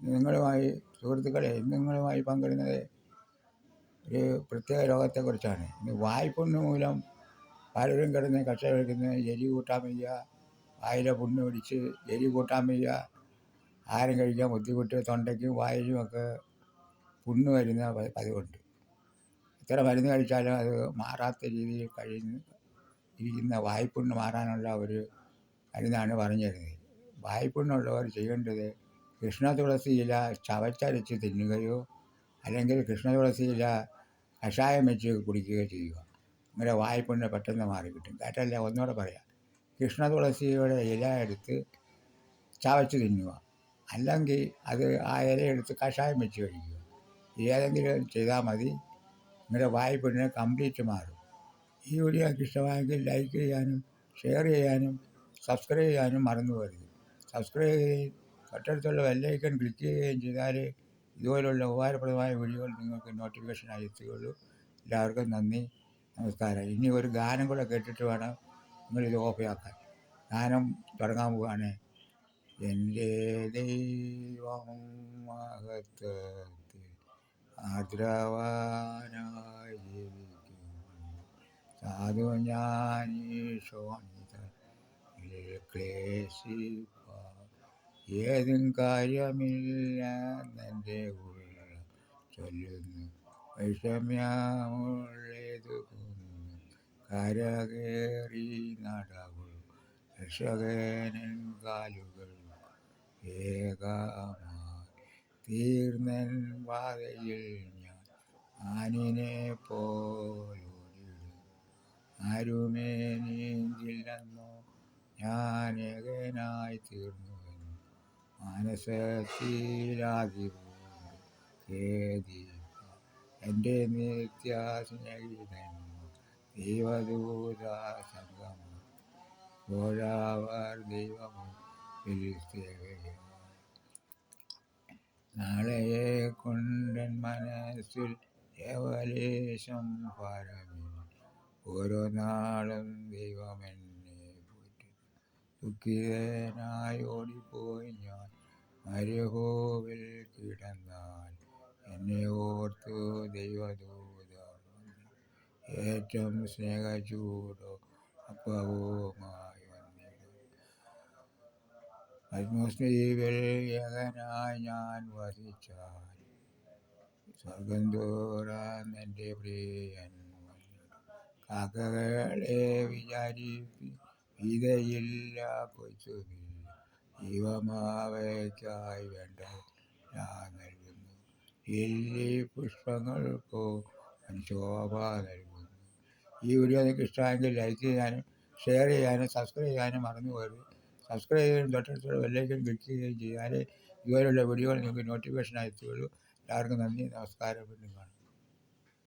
നിങ്ങളുമായി സുഹൃത്തുക്കളെ നിങ്ങളുമായി പങ്കിടുന്നത് ഒരു പ്രത്യേക രോഗത്തെക്കുറിച്ചാണ് ഇന്ന് വായ്പുണ്ണ് മൂലം പലരും കിടന്ന് കഷ്ടപ്പെടുന്ന എലി കൂട്ടാൻ വയ്യ വായിലെ പുണ്ണ് പിടിച്ച് എലി കൂട്ടാൻ വയ്യ. ആരും കഴിക്കാൻ ബുദ്ധിമുട്ട് തൊണ്ടയ്ക്കും വായിലും ഒക്കെ പുണ്ണ് വരുന്ന പതിവുണ്ട്. എത്ര മരുന്ന് കഴിച്ചാലും അത് മാറാത്ത രീതിയിൽ കഴിയുന്ന ഇരിക്കുന്ന വായ്പുണ്ണ് മാറാനുള്ള ഒരു മരുന്നാണ് പറഞ്ഞു തരുന്നത് വായ്പുണ്ണുള്ളവർ ചെയ്യേണ്ടത് കൃഷ്ണ തുളസി ഇല ചവച്ചരച്ച് തിന്നുകയോ അല്ലെങ്കിൽ കൃഷ്ണ തുളസി ഇല കഷായം വെച്ച് കുടിക്കുകയോ ചെയ്യുക. നിങ്ങളുടെ വായ്പുണ്ണ് പെട്ടെന്ന് മാറി കിട്ടും. കേട്ടല്ല ഒന്നുകൂടെ പറയാം. കൃഷ്ണ തുളസിയുടെ ഇല എടുത്ത് ചവച്ച് തിന്നുക. അല്ലെങ്കിൽ അത് ആ ഇല എടുത്ത് കഷായം വെച്ച് കഴിക്കുക. ഏതെങ്കിലും ചെയ്താൽ മതി. നിങ്ങളുടെ വായ്പുണ്ണ് കംപ്ലീറ്റ് മാറും. ഈ വീഡിയോ ഇഷ്ടമായെങ്കിൽ ലൈക്ക് ചെയ്യാനും ഷെയർ ചെയ്യാനും സബ്സ്ക്രൈബ് ചെയ്യാനും മറന്നു പോകരുത്. സബ്സ്ക്രൈബ് തൊട്ടടുത്തുള്ള ബെല്ലൈക്കൺ ക്ലിക്ക് ചെയ്യുകയും ചെയ്താൽ ഇതുപോലുള്ള ഉപകാരപ്രദമായ വീഡിയോകൾ നിങ്ങൾക്ക് നോട്ടിഫിക്കേഷനായി എത്തുകയുള്ളൂ. എല്ലാവർക്കും നന്ദി നമസ്കാരം. ഇനി ഒരു ഗാനം കൂടെ കേട്ടിട്ട് വേണം നിങ്ങളിത് ഓഫ് ആക്കാൻ. ഗാനം തുടങ്ങാൻ പോവുകയാണ് എന്റെ ദൈവം മഹത്വത്തിൽ ആദ്രവാനായി സാധു ഞാൻ ക്ലേശി ഏതും കാര്യമില്ല എന്റെ ഉള്ള ചൊല്ലുന്നു. വൈഷമ്യമുള്ളതു കരകേറി നടവു രക്ഷകനൻ കാലുകൾ ഏകമായി തീർന്നൻ പാതയിൽ ഞാൻ ആനിനെ പോലോടിടും ആരുമേ നീന്തില്ലെന്നോ ഞാൻ ഏകനായി തീർന്നുവെന്നു മാനസത്തിലാതിപൂണ്ട് ഖേദി എന്റെ നാളെയെ കൊണ്ടൻ മനസ്സിൽ ഏവലേശം പരമി ഓരോ നാളും ദൈവമെന്നെ പോറ്റി. ദുഃഖിതനായി ഞാൻ മരുഭൂവിൽ കിടന്നാൽ എന്നെ ഓർത്തു ദൈവദൂത ഏറ്റവും സ്നേഹചൂടോ അപ്പവുമായി വന്നിടും. ഏകനായി ഞാൻ വസിച്ചാൽ സ്വർഗം തോറാൻ എന്റെ പ്രിയൻ കാക്കകളെ വിചാരിപ്പി ഇതയില്ല കൊച്ചുമില്ല ജീവമാവയ്ക്കായി വേണ്ട ഞാൻ നൽകുന്നു. ലില്ലി പുഷ്പങ്ങൾക്കോ ശോഭ നൽകുന്നു. ഈ വീഡിയോ നിങ്ങൾക്ക് ഇഷ്ടമായെങ്കിൽ ലൈക്ക് ചെയ്യാനും ഷെയർ ചെയ്യാനും സബ്സ്ക്രൈബ് ചെയ്യാനും മറന്നു പോയത് സബ്സ്ക്രൈബ് ചെയ്യുകയും തൊട്ടടുത്തുള്ള ബെല്ലൈക്കൻ ക്ലിക്ക് ചെയ്യുകയും ചെയ്യാതെ ഇതുപോലുള്ള വീഡിയോകൾ നിങ്ങൾക്ക് നോട്ടിഫിക്കേഷൻ അയച്ചുള്ളൂ എല്ലാവർക്കും നന്ദി നമസ്കാരം വീണ്ടും കാണാം.